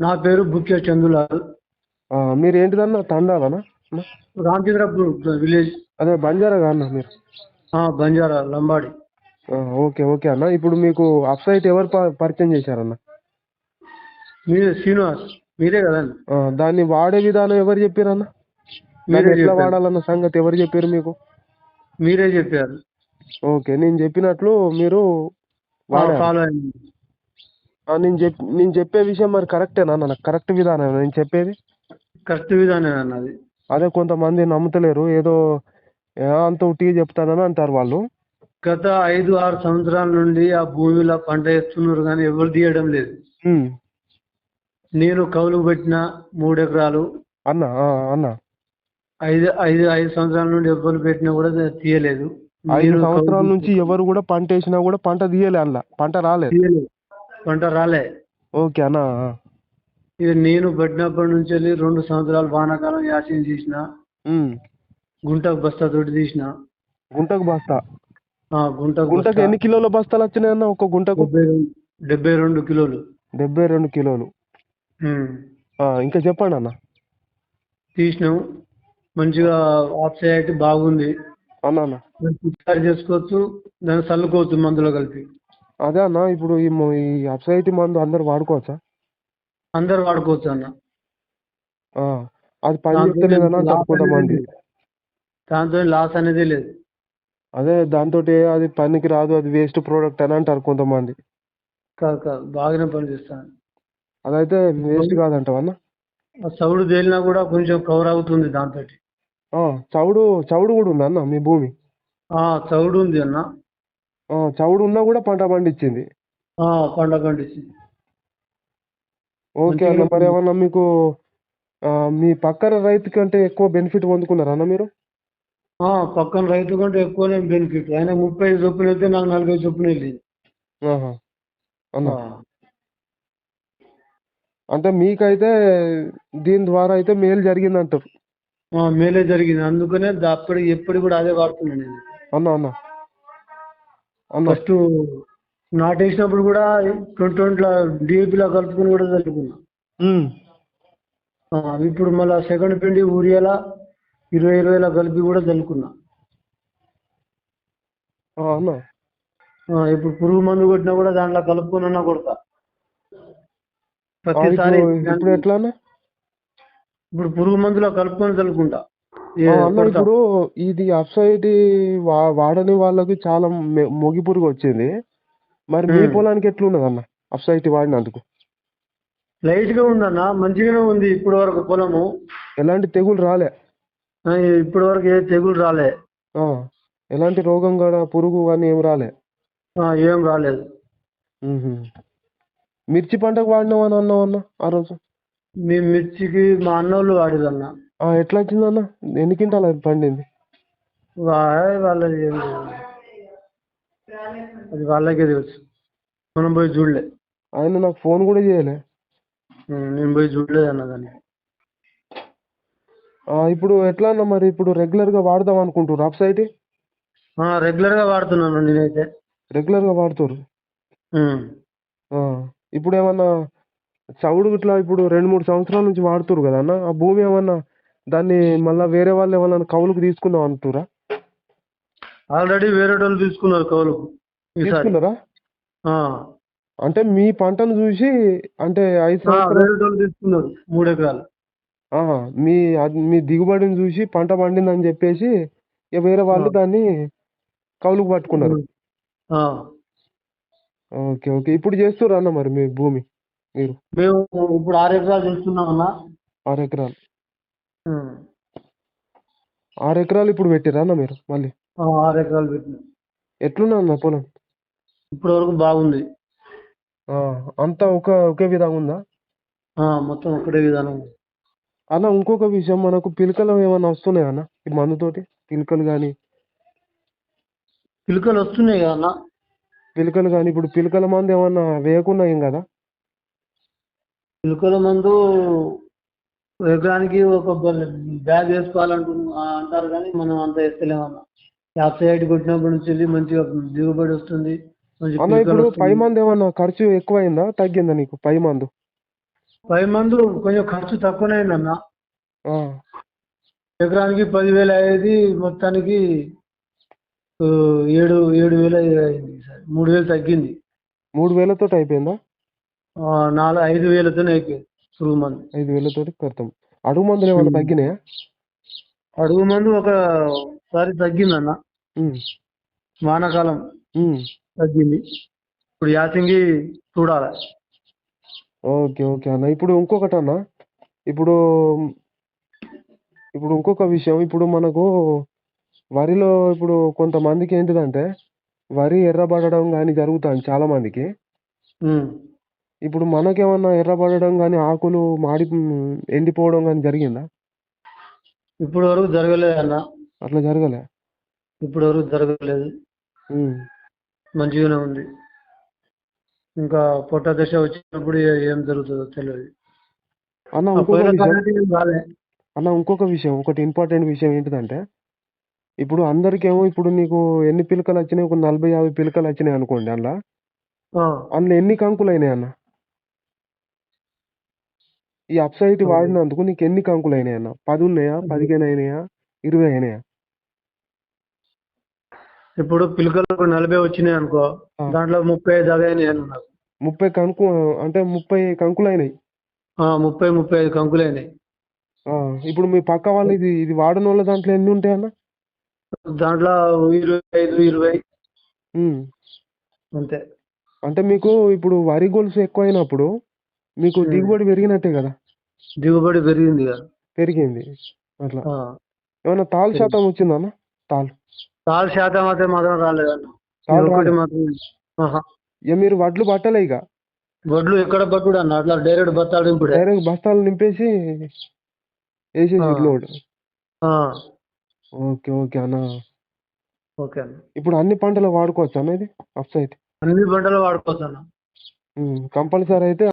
నా పేరు బుక్య చందులాల్. మీరు ఏంటిదన్న తండాలనా? రామచంద్రపూర్ విలేజ్. అదే బంజారా అన్న మీరు? బంజారా లంబాడి. ఓకే ఓకే అన్న. ఇప్పుడు మీకు వెబ్సైట్ ఎవరు పరిచయం చేశారన్న? మీరే శ్రీనివాస్. మీరే కదండి. ఆ, దాన్ని వాడే విధానం ఎవరు చెప్పారన్న? మీరే ఎట్లా వాడాలన్న సంగతి ఎవరు చెప్పారు మీకు? మీరే చెప్పారు. ఓకే నేను చెప్పినట్లు మీరు ఫాలో అయింది. నేను చెప్ నేను చెప్పే విషయం మరి కరెక్టేనా అన్న? కరెక్ట్ విధానం నేను చెప్పేది? కరెక్ట్ విధానం అన్నది? అదే కొంతమంది నమ్ముతలేరు. ఏదో అంత ఉట్టిగా చెప్తానని అంటారు వాళ్ళు. గత ఐదు ఆరు సంవత్సరాల నుండి ఆ భూమిలో పంట వేస్తున్నారు కానీ ఎవరు తీయడం లేదు. ఉమ్. నేను కౌలు పెట్టిన మూడు ఎకరాలు. అన్న ఆ, అన్న. ఐదు ఐదు ఐదు సంవత్సరాల నుండి ఎవరు పెట్టినా కూడా తీయలేదు. ఐదు నేను సంవత్సరాల నుంచి ఎవరు కూడా పంట వేసినా కూడా పంట తీయలే అందులో పంట రాలేదు. తీయలేదు. పంట రాలే. ఓకే అన్న. ఇక నేను పెట్టినప్పటి నుంచి వెళ్ళి రెండు సంవత్సరాలు వానాకాలం యాసీన్ తీసిన. గుంటకు బస్తా తోటి తీసిన. గుంటకు బస్తా? ఆ, గుంటకు గుంటకు ఎన్ని కిలోల బస్తాలు వచ్చినాయి అన్న ఒక గుంటకు? డెబ్బై రెండు కిలోలు. డెబ్బై రెండు కిలోలు. ఇంకా చెప్పండి అన్న. తీసినాం. మంచిగా ఆఫ్ సైడ్ బాగుంది. తయారు చేసుకోవచ్చు దాన్ని చల్లుకోవచ్చు మందులో కలిపి. అదే అన్న ఇప్పుడు ఈ మొ- ఈ అప్సైటీ మందు అందరు వాడుకోవచ్చా? అందరు వాడుకోవచ్చు అన్న. ఆ, అది పని దాంతో లాస్ అనేది లేదు. దాంతో లాస్ అనేది లేదు. అదే దాంతో అది పనికి రాదు అది వేస్ట్ ప్రోడక్ట్ అని అంటారు కొంతమంది. కాదు కాదు బాగానే పనిచేస్తాను అదైతే వేస్ట్ కాదంటావా అన్న? ఆ సౌడు తేలినా కూడా కొంచెం కవర్ అవుతుంది దాంతో ఆ, చవుడు చవుడు కూడా ఉందా అన్న మీ భూమి? ఆ చౌడు ఉంది అన్న. ఆ, చవుడు ఉన్నా కూడా పంట పండించింది. ఆ పంట పండించింది. ఓకే అన్న మరి ఏమన్నా మీకు మీ పక్కన రైతు కంటే ఎక్కువ బెనిఫిట్ పొందుకున్నారా అన్న మీరు? ఆ పక్కన రైతు కంటే ఎక్కువనే బెనిఫిట్. ఆయన ముప్పై ఐదు చొప్పున వెళ్తే నాకు నలభై చొప్పున వెళ్ళింది. ఆహా. అన్న. ఆ, అంటే మీకైతే దీని ద్వారా అయితే మేలు జరిగింది అంటారు ఆ, మేలే జరిగింది. అందుకనే దా- అప్పటి ఎప్పుడు కూడా అదే వాడుతున్నాను నేను. అన్న అన్న అన్న. ఫస్ట్ నాటేసినప్పుడు కూడా ట్వంటీ ట్వంటీలో డిఏపిలో కలుపుకొని కూడా చల్లుకున్నా ఇప్పుడు మళ్ళా సెకండ్ పిండి ఊరియాలా ఇరవై ఇరవైలా కలిపి కూడా చల్లుకున్నా ఇప్పుడు పురుగు మందు కొట్టినా కూడా దాంట్లో కలుపుకొని కొడతా. ఆ, ప్రతిసారి ఇప్పుడు పురుగు మందులో కలుపుకొని చల్లుకుంటా అన్న. ఇప్పుడు ఇది అప్సైడ్ వా వాడని వాళ్ళకి చాలా మె- మొగి పురుగు వచ్చింది. మరి మీ. పొలానికి ఎట్లున్నది అన్న అప్సైట్ వాడినందుకు? లైట్గా ఉందన్న మంచిగానే ఉంది ఇప్పటి వరకు పొలము. ఎలాంటి తెగులు రాలే. ఇప్పటి వరకు ఏ తెగులు రాలే. ఎలాంటి రోగం కూడా పురుగు కానీ ఏం రాలే. ఏం రాలేదు. మిర్చి పంటకు వాడినావని అన్నావు అన్న ఆ రోజు? మీ మిర్చికి మా అన్నోళ్ళు వాడిదన్న ఎట్లా వచ్చిందన్న ఎన్ని క్వింటాలు అది పండింది? వా- వాళ్ళది ఏం లేదు. అది వాళ్ళకే తెలుసు. మనం పోయి చూడలే. ఆయన నాకు ఫోన్ కూడా చేయలే. ఉమ్, నేను పోయి చూడలేదు అన్న దాన్ని. ఆ, ఇప్పుడు ఎట్లా అన్న మరి? ఇప్పుడు రెగ్యులర్గా వాడదాం అనుకుంటున్నారు అప్సైట్ ఆ, రెగ్యులర్గా వాడుతున్నాను నేనైతే. రెగ్యులర్గా వాడుతారు ఉమ్. ఆ, ఇప్పుడు ఏమన్నా చవుడు ఇట్లా ఇప్పుడు రెండు మూడు సంవత్సరాల నుంచి వాడుతురు కదా అన్న? ఆ భూమి ఏమన్నా దాన్ని మళ్ళా వేరే వాళ్ళు ఏమన్నా కౌలుకు తీసుకుందాం అంటురా ఆల్రెడీ వేరే వాళ్ళు తీసుకున్నారు కౌలుకు ఈసారి తీసుకున్నారా. అంటే మీ పంటను చూసి అంటే ఐదు సంవత్సరాలు తీసుకున్నారు మూడు ఎకరాలు మీ మీ దిగుబడిని చూసి పంట పండిందని చెప్పేసి వేరే వాళ్ళు. దాన్ని కౌలుకు పట్టుకున్నారు. ఓకే ఓకే ఇప్పుడు చేస్తుర్రు అన్న మరి మీ భూమి మీరు మేము ఇప్పుడు ఆరు ఎకరాలు చేస్తున్నాం అన్న ఆరు ఎకరాలు. ఆరు ఎకరాలు ఇప్పుడు పెట్టిర్రా అన్న మీరు మళ్ళీ? ఆ, ఆరు ఎకరాలు పెట్టినాం. ఎట్లున్నా అన్న పొలం? ఇప్పటి వరకు బాగుంది. ఆ, అంతా ఒక ఒకే విధంగా ఉందా? ఆ, మొత్తం ఒకటే విధానం ఉంది. అన్న ఇంకొక విషయం మనకు పిలకలు ఏమైనా వస్తున్నాయా అన్న? ఈ మందుతోటి పిలకలు కానీ పిలకలు వస్తున్నాయి కదా అన్న. పిలకలు కానీ ఇప్పుడు పిలకల మందు ఏమన్నా వేయకుండా ఏం కదా? పిలకల మందు ఎకరానికి ఒక బ్యాగ్ వేసుకోవాలంటున్నా అంటారు కానీ మనం అంత వేస్తలేమన్న యాప్ సైడ్ కొట్టినప్పటి నుంచి వెళ్ళి మంచిగా దిగుబడి వస్తుంది అన్న ఇప్పుడు పై మందు ఏమన్నా ఖర్చు ఎక్కువైందా తగ్గిందా నీకు పై మందు? పై మందు కొంచెం ఖర్చు తక్కువనే అయిందన్న ఎకరానికి పదివేలు అయ్యేది మొత్తానికి ఏడు ఏడు వేలు అయింది సార్ మూడు వేలు తగ్గింది. మూడు వేలతో అయిపోయిందా? నాలుగు ఐదు వేలతోనే అయిపోయింది. పురుగు మందు ఐదు వేలతోటి కడతాం. అడుగు మందులు ఏమైనా ఉమ్. తగ్గినాయా? అడుగు మందు ఒకసారి తగ్గిందన్న. ఉమ్, వానాకాలం ఉమ్. తగ్గింది. ఇప్పుడు యాసింగి చూడాలి. ఓకే ఓకే అన్న. ఇప్పుడు ఇంకొకటి అన్న. ఇప్పుడు ఇప్పుడు ఇంకొక విషయం. ఇప్పుడు మనకు వరిలో ఇప్పుడు కొంతమందికి ఏంటిదంటే వరి ఎర్రబడడం కానీ జరుగుతుంది చాలా మందికి ఉమ్. ఇప్పుడు మనకేమన్నా ఎర్రబడడం కానీ ఆకులు మాడి ఎండిపోవడం కానీ జరిగిందా? ఇప్పుడు వరకు జరగలేదు అన్న. అట్లా జరగలే? ఇప్పుడు వరకు జరగలేదు. ఉమ్. మంచిగానే ఉంది. ఇంకా పొట్ట దశ వచ్చినప్పుడు ఏ- ఏం జరుగుతుందో తెలియదు అన్న ఆ ఇంకొక పోయిన విషయం. కాలంలో ఏం రాలే. అన్న ఇంకొక విషయం ఒకటి ఇంపార్టెంట్ విషయం ఏంటిదంటే ఇప్పుడు అందరికేమో ఇప్పుడు నీకు ఎన్ని పిలకలు వచ్చినాయి? ఒక నలభై యాభై పిలకలు వచ్చినాయి అనుకోండి అందులో ఆ, అందులో ఎన్ని కంకులు అయినాయి అన్న? ఈ అప్సైట్ వాడినందుకు నీకు ఎన్ని కంకులు అయినాయి అన్న? పది ఉన్నాయా? పదిహేను అయినాయా? ఇరవై అయినాయా? ఇప్పుడు పిలకలు నలభై వచ్చినాయి అనుకో ఆ. దాంట్లో ముప్పై ఐదు నాకు. ముప్పై కంకు అంటే ముప్పై కంకులు అయినాయి? ఆ, ముప్పై ముప్పై ఐదు కంకులు అయినాయి. ఆ, ఇప్పుడు మీ పక్క వాళ్ళు ఇది ఇది వాడని వాళ్ళ దాంట్లో ఎన్ని ఉంటాయి అన్న? దాంట్లో ఇరవై ఐదు ఇరవై. అంతే. అంటే మీకు ఇప్పుడు వరి గొలుసు ఎక్కువ అయినప్పుడు మీకు. దిగుబడి పెరిగినట్టే కదా? దిగుబడి పెరిగింది కదా. పెరిగింది. అట్లా. ఏమన్నా తాలు శాతం వచ్చిందా అన్న? తాలు. తాలు శాతం అయితే మాత్రం రాలేదన్న. ఇక మీరు వడ్లు పట్టలే ఇక? వడ్లు ఎక్కడ పట్టుడు అన్న? అట్లా డైరెక్ట్ బత్తాలు దింపుడే. డైరెక్ట్ బస్తాలు నింపేసి వేసేసి. లోడ్ ఓకే ఓకే అన్న. ఓకే అన్న. ఇప్పుడు అన్ని పంటలు వాడుకోవచ్చు అన్న ఇది? అప్ సైడ్ అన్ని పంటలు వాడుకోవచ్చు అన్న. కంపల్సరీ అయితే